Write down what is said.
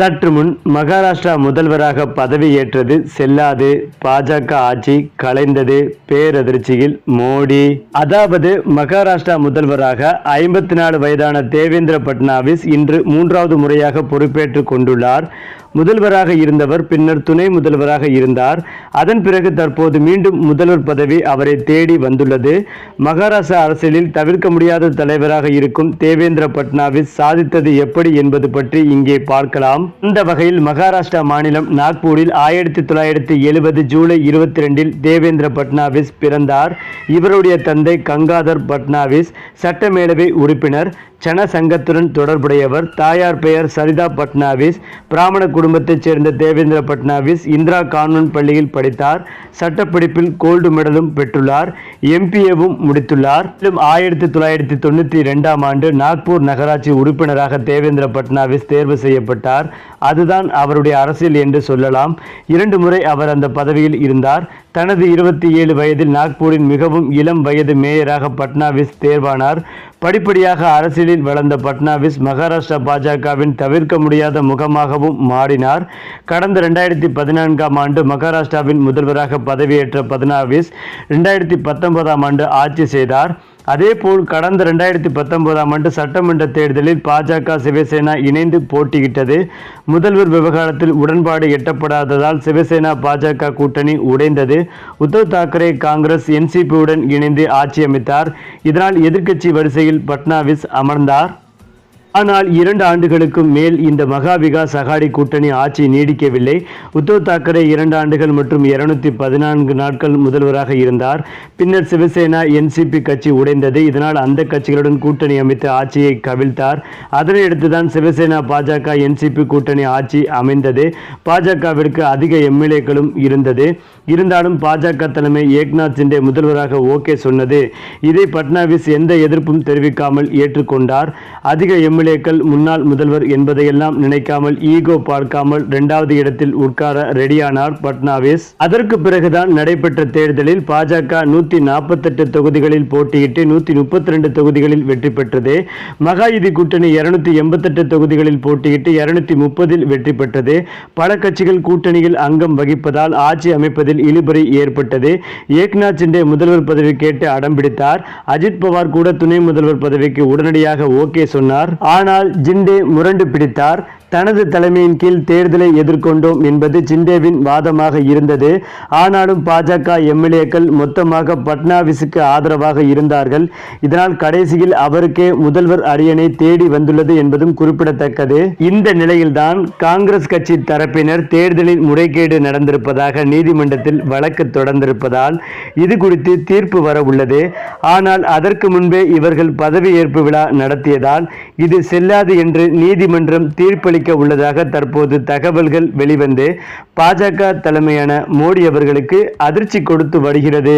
சற்று முன் மகாராஷ்டிரா முதல்வராக பதவியேற்றது. செல்லாது பாஜக ஆட்சி கலைந்தது பேரதிர்ச்சியில் மோடி. அதாவது மகாராஷ்டிரா முதல்வராக ஐம்பத்தி நாலு வயதான தேவேந்திர பட்னாவிஸ் இன்று மூன்றாவது முறையாக பொறுப்பேற்றுக் கொண்டுள்ளார். முதல்வராக இருந்தவர் பின்னர் துணை முதல்வராக இருந்தார். அதன் பிறகு தற்போது மீண்டும் முதல்வர் பதவி அவரை தேடி வந்துள்ளது. மகாராஷ்டிரா அரசியலில் தவிர்க்க முடியாத தலைவராக இருக்கும் தேவேந்திர பட்னாவிஸ் சாதித்தது எப்படி என்பது பற்றி இங்கே பார்க்கலாம். இந்த வகையில் மகாராஷ்டிரா மாநிலம் நாக்பூரில் ஆயிரத்தி தொள்ளாயிரத்தி எழுபது ஜூலை இருபத்தி ரெண்டில் தேவேந்திர பட்னாவிஸ் பிறந்தார். இவருடைய தந்தை கங்காதர் பட்னாவிஸ் சட்டமேலவை உறுப்பினர். சன சங்கத்துடன் தொடர்புடையவர். தாயார் பெயர் சரிதா பட்னாவிஸ். பிராமண குடும்பத்தைச் சேர்ந்த தேவேந்திர பட்னாவிஸ் இந்திரா கான்வென்ட் பள்ளியில் படித்தார். சட்டப்படிப்பில் கோல்டு மெடலும் பெற்றுள்ளார். எம்பிஏவும் முடித்துள்ளார். மேலும் ஆயிரத்தி தொள்ளாயிரத்தி தொண்ணூற்றி ரெண்டாம் ஆண்டு நாக்பூர் நகராட்சி உறுப்பினராக தேவேந்திர பட்னாவிஸ் தேர்வு செய்யப்பட்டார். அதுதான் அவருடைய அரசியல் என்று சொல்லலாம். இரண்டு முறை அவர் அந்த பதவியில் இருந்தார். தனது இருபத்தி ஏழு வயதில் நாக்பூரின் மிகவும் இளம் வயது மேயராக பட்னாவிஸ் தேர்வானார். படிப்படியாக அரசியலில் வளர்ந்த பட்னாவிஸ் மகாராஷ்டிரா பாஜகவின் தவிர்க்க முடியாத முகமாகவும் மாறினார். கடந்த ரெண்டாயிரத்தி பதினான்காம் ஆண்டு மகாராஷ்டிராவின் முதல்வராக பதவியேற்ற பட்னாவிஸ் ரெண்டாயிரத்தி பத்தொன்பதாம் ஆண்டு ஆட்சி செய்தார். அதேபோல் கடந்த ரெண்டாயிரத்தி பத்தொன்பதாம் ஆண்டு சட்டமன்ற தேர்தலில் பாஜக சிவசேனா இணைந்து போட்டியிட்டது. முதல்வர் விவகாரத்தில் உடன்பாடு எட்டப்படாததால் சிவசேனா பாஜக கூட்டணி உடைந்தது. உத்தவ் தாக்கரே காங்கிரஸ் என்சிபியுடன் இணைந்து ஆட்சி அமைத்தார் இதனால் எதிர்க்கட்சி வரிசையில் பட்னாவிஸ் அமர்ந்தார். ஆனால் இரண்டு ஆண்டுகளுக்கும் மேல் இந்த மகா விகாஸ் அகாடி கூட்டணி ஆட்சி நீடிக்கவில்லை. உத்தவ் தாக்கரே இரண்டு ஆண்டுகள் மற்றும் இருநூத்தி பதினான்கு நாட்கள் முதல்வராக இருந்தார். பின்னர் சிவசேனா என்சிபி கட்சி உடைந்தது. இதனால் அந்த கட்சிகளுடன் கூட்டணி அமைத்து ஆட்சியை கவிழ்த்தார். அதனையடுத்துதான் சிவசேனா பாஜக என்சிபி கூட்டணி ஆட்சி அமைந்தது. பாஜகவிற்கு அதிக எம்எல்ஏக்களும் இருந்தது. இருந்தாலும் பாஜக தலைமை ஏக்நாத் சிண்டே முதல்வராக ஓகே சொன்னது. இதை பட்னாவிஸ் எந்த எதிர்ப்பும் தெரிவிக்காமல் ஏற்றுக்கொண்டார். அதிக எம்எல்ஏக்கள் முன்னாள் முதல்வர் என்பதையெல்லாம் நினைக்காமல் ஈகோ பார்க்காமல் இரண்டாவது இடத்தில் உட்கார ரெடியானார் பட்னாவிஸ். அதற்கு பிறகுதான் நடைபெற்ற தேர்தலில் பாஜக நூத்தி நாற்பத்தெட்டு தொகுதிகளில் போட்டியிட்டு நூத்தி முப்பத்தி ரெண்டு தொகுதிகளில் வெற்றி பெற்றது. மகாயுதி கூட்டணி இருநூத்தி எண்பத்தெட்டு தொகுதிகளில் போட்டியிட்டு இருநூத்தி முப்பதில் வெற்றி பெற்றது. பல கட்சிகள் கூட்டணியில் அங்கம் வகிப்பதால் ஆட்சி அமைப்பதில் இழுபறி ஏற்பட்டது. ஏக்நாத் சிண்டே முதல்வர் பதவி கேட்டு அடம்பிடித்தார் அஜித் பவார் கூட துணை முதல்வர் பதவிக்கு உடனடியாக ஓகே சொன்னார். ஆனால் ஜிண்டே முரண்டு பிடித்தார். தனது தலைமையின் கீழ் தேர்தலை எதிர்கொண்டோம் என்பது சிண்டேவின் வாதமாக இருந்தது. ஆனாலும் பாஜக எம்எல்ஏக்கள் மொத்தமாக பட்னாவிஸுக்கு ஆதரவாக இருந்தார்கள். இதனால் கடைசியில் அவருக்கே முதல்வர் அரியணை தேடி வந்துள்ளது என்பதும் குறிப்பிடத்தக்கது. இந்த நிலையில்தான் காங்கிரஸ் கட்சி தரப்பினர் தேர்தலில் முறைகேடு நடந்திருப்பதாக நீதிமன்றத்தில் வழக்கு தொடர்ந்திருப்பதால் இது குறித்து தீர்ப்பு வர உள்ளது. ஆனால் அதற்கு முன்பே இவர்கள் பதவியேற்பு விழா நடத்தியதால் இது செல்லாது என்று நீதிமன்றம் தீர்ப்பளி தீர்ப்பளிக்க உள்ளதாக தற்போது தகவல்கள் வெளிவந்து பாஜக தலைமையான மோடி அவர்களுக்கு அதிர்ச்சி கொடுத்து வருகிறது.